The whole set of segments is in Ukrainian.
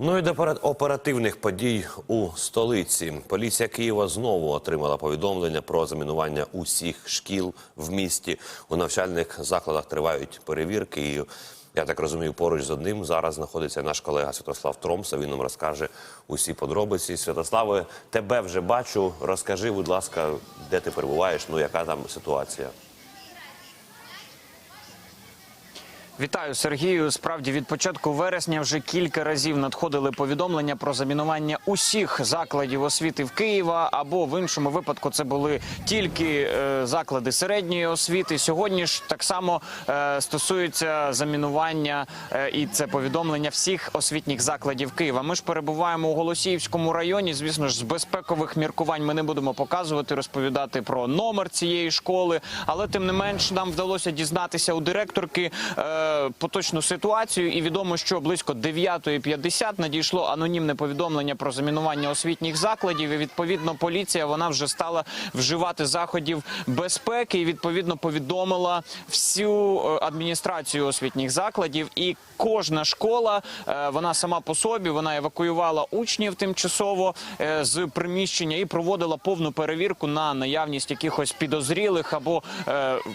Ну і до оперативних подій у столиці. Поліція Києва знову отримала повідомлення про замінування усіх шкіл в місті. У навчальних закладах тривають перевірки. І я так розумію, поруч з одним зараз знаходиться наш колега Святослав Тромса. Він нам розкаже усі подробиці. Святославе, тебе вже бачу. Розкажи, будь ласка, де ти перебуваєш? Ну яка там ситуація? Вітаю Сергію. Справді від початку вересня вже кілька разів надходили повідомлення про замінування усіх закладів освіти в Києва або в іншому випадку це були тільки е, заклади середньої освіти. Сьогодні ж так само е, стосується замінування е, і це повідомлення всіх освітніх закладів Києва. Ми ж перебуваємо у Голосіївському районі. Звісно ж, з безпекових міркувань ми не будемо показувати, розповідати про номер цієї школи, але тим не менш нам вдалося дізнатися у директорки. Е, поточну ситуацію, і відомо, що близько 9.50 надійшло анонімне повідомлення про замінування освітніх закладів. І відповідно поліція вона вже стала вживати заходів безпеки. І відповідно повідомила всю е, адміністрацію освітніх закладів. І кожна школа е, вона сама по собі вона евакуювала учнів тимчасово е, з приміщення і проводила повну перевірку на наявність якихось підозрілих або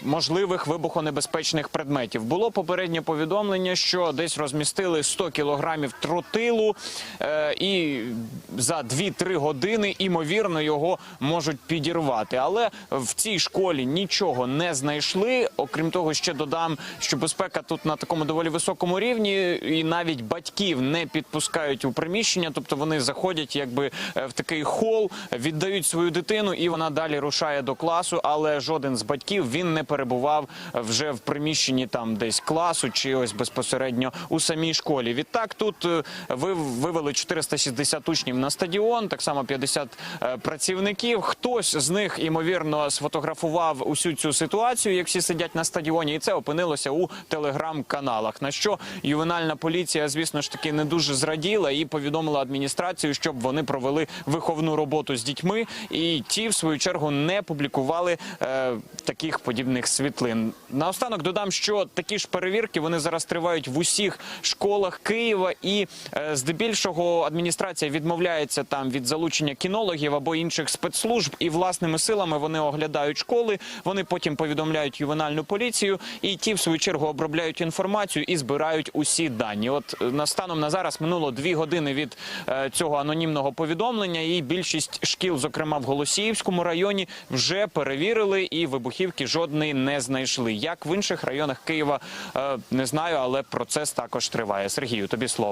можливих вибухонебезпечних предметів. Було попереднє повідомлення, що десь розмістили 100 кілограмів тротилу, е, і за 2-3 години імовірно його можуть підірвати. Але в цій школі нічого не знайшли. Окрім того, ще додам, що безпека тут на такому доволі високому рівні, і навіть батьків не підпускають у приміщення, тобто вони заходять якби е, в такий хол, віддають свою дитину, і вона далі рушає до класу. Але жоден з батьків він не перебував вже в приміщенні там десь класу чи ось безпосередньо у самій школі. Відтак тут е, ви вивели 460 учнів на стадіон, так само 50 е, працівників. Хтось з них ймовірно сфотографував усю цю ситуацію, як всі сидять на стадіоні, і це опинилося у телеграм-каналах. На що ювенальна поліція, звісно ж таки, не дуже зраділа і повідомила адміністрацію, щоб вони провели виховну роботу з дітьми, і ті, в свою чергу, не публікували е, таких подібних світлин. Наостанок додам, що такі ж перевірки вони зараз тривають в усіх школах Києва, і е, здебільшого адміністрація відмовляється там від залучення кінологів або інших спецслужб, і власними силами вони оглядають школи. Вони потім повідомляють ювенальну поліцію, і ті, в свою чергу, обробляють інформацію і збирають усі дані. От е, на станом на зараз минуло дві години від е, цього анонімного повідомлення, і більшість шкіл, зокрема в Голосіївському районі, вже перевірили і вибухівки жодної не знайшли. Як в інших районах Києва не знаю, але процес також триває. Сергію, тобі слово.